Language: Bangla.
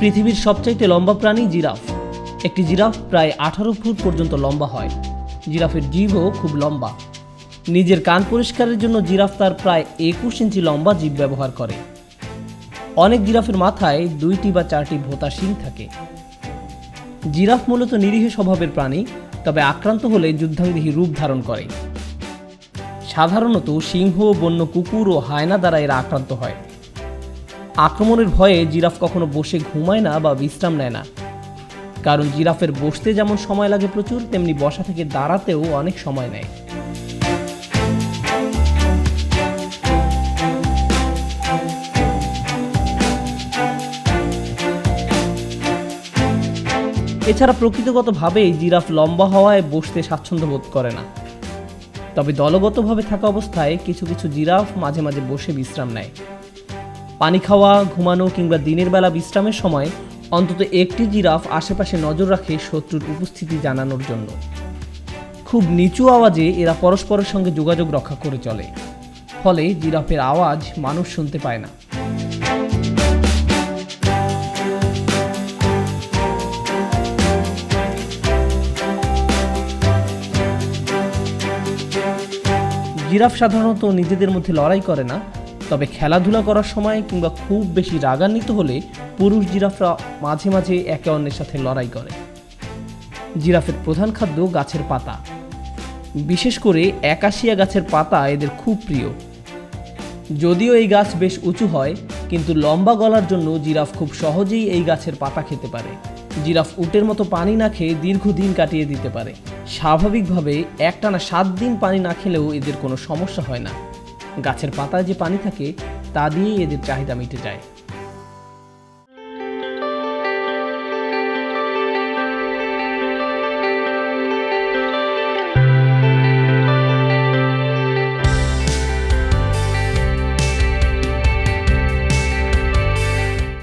পৃথিবীর সবচাইতে লম্বা প্রাণী জিরাফ। একটি জিরাফ প্রায় আঠারো ফুট পর্যন্ত লম্বা হয়। জিরাফের জীবও খুব লম্বা। নিজের কান পরিষ্কারের জন্য জিরাফ তার প্রায় একুশ ইঞ্চি লম্বা জীব ব্যবহার করে। অনেক জিরাফের মাথায় দুইটি বা চারটি ভোতা শিং থাকে। জিরাফ মূলত নিরীহ স্বভাবের প্রাণী, তবে আক্রান্ত হলে যুদ্ধাঙ্গী রূপ ধারণ করে। সাধারণত সিংহ, বন্য কুকুর ও হায়না দ্বারা এরা আক্রান্ত হয়। আক্রমণের ভয়ে জিরাফ কখনো বসে ঘুমায় না বা বিশ্রাম নেয় না। কারণ জিরাফের বসতে যেমন সময় লাগে প্রচুর, তেমনি বসা থেকে দাঁড়াতেও অনেক সময় নেয়। এছাড়া প্রকৃতিগতভাবেই জিরাফ লম্বা হওয়ায় বসতে স্বাচ্ছন্দ্য বোধ করে না। তবে দলগতভাবে থাকা অবস্থায় কিছু কিছু জিরাফ মাঝে মাঝে বসে বিশ্রাম নেয়। পানি খাওয়া, ঘুমানো কিংবা দিনের বেলা বিশ্রামের সময় অন্তত একটি জিরাফ আশেপাশে নজর রাখে শত্রুর উপস্থিতি জানানোর জন্য। খুব নিচু আওয়াজে এরা পরস্পরের সঙ্গে যোগাযোগ রক্ষা করে চলে। ফলে জিরাফের আওয়াজ মানুষ শুনতে পায় না। জিরাফ সাধারণত নিজেদের মধ্যে লড়াই করে না তবে খেলাধুলা করার সময় কিংবা খুব বেশি রাগান্বিত হলে পুরুষ জিরাফরা মাঝে মাঝে একে অন্যের সাথে লড়াই করে। জিরাফের প্রধান খাদ্য গাছের পাতা। বিশেষ করে একাশিয়া গাছের পাতা এদের খুব প্রিয়। যদিও এই গাছ বেশ উঁচু হয়, কিন্তু লম্বা গলার জন্য জিরাফ খুব সহজেই এই গাছের পাতা খেতে পারে। জিরাফ উটের মতো পানি না খেয়ে দীর্ঘদিন কাটিয়ে দিতে পারে। স্বাভাবিকভাবে একটানা সাত দিন পানি না খেলেও এদের কোনো সমস্যা হয় না। গাছের পাতায় যে পানি থাকে তা দিয়েই এদের চাহিদা মিটে যায়।